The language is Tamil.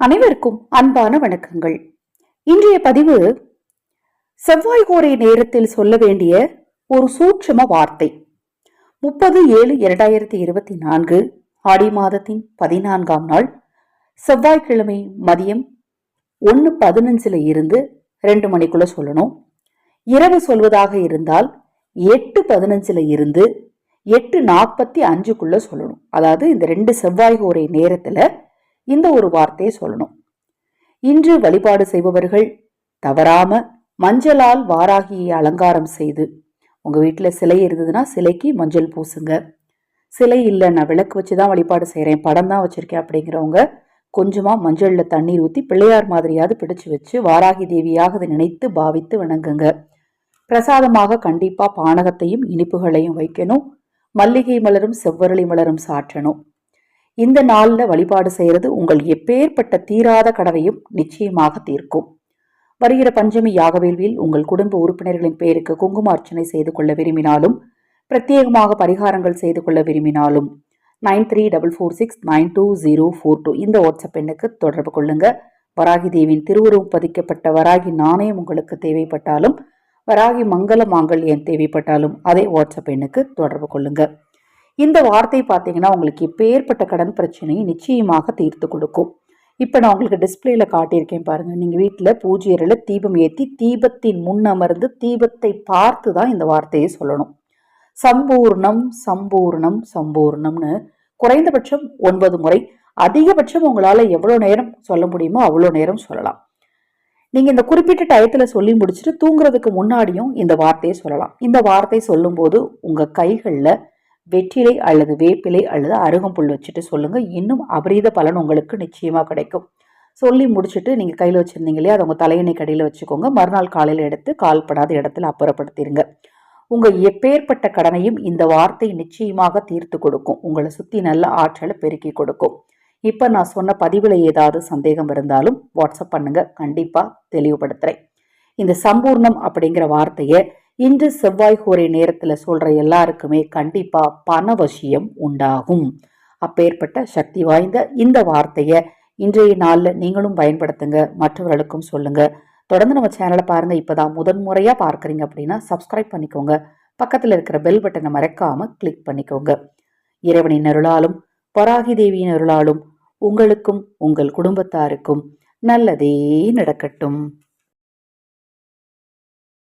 அனைவருக்கும் அன்பான வணக்கங்கள். இன்றைய பதிவு செவ்வாய் கோரை நேரத்தில் சொல்ல வேண்டிய ஒரு சூட்சம வார்த்தை. முப்பது ஏழு இரண்டாயிரத்தி இருபத்தி நான்கு ஆடி மாதத்தின் பதினான்காம் நாள் செவ்வாய்க்கிழமை மதியம் ஒன்று பதினஞ்சுல இருந்து ரெண்டு மணிக்குள்ள சொல்லணும். இரவு சொல்வதாக இருந்தால் எட்டு பதினஞ்சுல இருந்து எட்டு நாற்பத்தி அஞ்சுக்குள்ள சொல்லணும். அதாவது இந்த ரெண்டு செவ்வாய் கோரை நேரத்தில் இந்த ஒரு வார்த்தையை சொல்லணும். இன்று வழிபாடு செய்பவர்கள் தவறாம மஞ்சளால் வாராகியை அலங்காரம் செய்து உங்கள் வீட்டில் சிலை இருந்ததுன்னா சிலைக்கு மஞ்சள் பூசுங்க. சிலை இல்லை நான் விளக்கு வச்சு தான் வழிபாடு செய்கிறேன் படம் தான் வச்சுருக்கேன் அப்படிங்கிறவங்க கொஞ்சமாக மஞ்சளில் தண்ணீர் ஊற்றி பிள்ளையார் மாதிரியாவது பிடிச்சு வச்சு வாராகி தேவியாக அதை நினைத்து பாவித்து வணங்குங்க. பிரசாதமாக கண்டிப்பாக பானகத்தையும் இனிப்புகளையும் வைக்கணும். மல்லிகை மலரும் செவ்வரளி மலரும் சாற்றணும். இந்த நாளில் வழிபாடு செய்கிறது உங்கள் எப்பேற்பட்ட தீராத கடவையும் நிச்சயமாக தீர்க்கும். வருகிற பஞ்சமி யாகவேள்வியில் உங்கள் குடும்ப உறுப்பினர்களின் பெயருக்கு குங்குமார்ச்சனை செய்து கொள்ள விரும்பினாலும் பிரத்யேகமாக பரிகாரங்கள் செய்து கொள்ள விரும்பினாலும் nine three double four six nine two zero four two இந்த வாட்ஸ்அப் எண்ணுக்கு தொடர்பு கொள்ளுங்க. வராகி தேவியின் திருவுருவம் பதிக்கப்பட்ட வராகி நாணயம் உங்களுக்கு தேவைப்பட்டாலும் வராகி மங்கள மாங்கல்யம் தேவைப்பட்டாலும் அதே வாட்ஸ்அப் எண்ணுக்கு தொடர்பு கொள்ளுங்கள் இந்த வார்த்தை பார்த்தீங்கன்னா உங்களுக்கு எப்பேற்பட்ட கடன் பிரச்சனையை நிச்சயமாக தீர்த்து கொடுக்கும். இப்போ நான் உங்களுக்கு டிஸ்பிளேல காட்டியிருக்கேன் பாருங்க. நீங்கள் வீட்டில் பூஜை அறையில் தீபம் ஏற்றி தீபத்தின் முன் அமர்ந்து தீபத்தை பார்த்து தான் இந்த வார்த்தையை சொல்லணும். சம்பூர்ணம் சம்பூர்ணம் சம்பூர்ணம்னு குறைந்தபட்சம் ஒன்பது முறை அதிகபட்சம் உங்களால் எவ்வளோ நேரம் சொல்ல முடியுமோ அவ்வளோ நேரம் சொல்லலாம். நீங்கள் இந்த குறிப்பிட்ட டயத்தில் சொல்லி முடிச்சுட்டு தூங்குறதுக்கு முன்னாடியும் இந்த வார்த்தையை சொல்லலாம். இந்த வார்த்தை சொல்லும்போது உங்கள் கைகளில் வெற்றிலை அல்லது வேப்பிலை அல்லது அருகம்புல் வச்சுட்டு சொல்லுங்கள் இன்னும் அபரீத பலன் உங்களுக்கு நிச்சயமாக கிடைக்கும். சொல்லி முடிச்சுட்டு நீங்கள் கையில் வச்சுருந்தீங்க இல்லையா? அதை உங்கள் தலையணை கடையில் வச்சுக்கோங்க. மறுநாள் காலையில் எடுத்து கால்படாத இடத்துல அப்புறப்படுத்திடுங்க உங்கள் எப்பேற்பட்ட கடனையும் இந்த வார்த்தை நிச்சயமாக தீர்த்து கொடுக்கும். உங்களை சுற்றி நல்ல ஆற்றலை பெருக்கி கொடுக்கும். இப்போ நான் சொன்ன பதிவில் ஏதாவது சந்தேகம் இருந்தாலும் வாட்ஸ்அப் பண்ணுங்கள் கண்டிப்பாக தெளிவுபடுத்துகிறேன் இந்த சம்பூர்ணம் அப்படிங்கிற வார்த்தையை இன்று செவ்வாய் கோரை நேரத்தில் சொல்கிற எல்லாருக்குமே கண்டிப்பாக பணவசியம் உண்டாகும். அப்பேற்பட்ட சக்தி வாய்ந்த இந்த வார்த்தையை இன்றைய நாளில் நீங்களும் பயன்படுத்துங்க மற்றவர்களுக்கும் சொல்லுங்கள் தொடர்ந்து நம்ம சேனலை பாருங்கள் இப்போ தான் முதன் முறையாக பார்க்குறீங்க அப்படின்னா சப்ஸ்கிரைப் பண்ணிக்கோங்க. பக்கத்தில் இருக்கிற பெல் பட்டனை மறக்காமல் கிளிக் பண்ணிக்கோங்க. இறைவனின் அருளாலும் பராகி தேவியின் அருளாலும் உங்களுக்கும் உங்கள் குடும்பத்தாருக்கும் நல்லதே நடக்கட்டும்.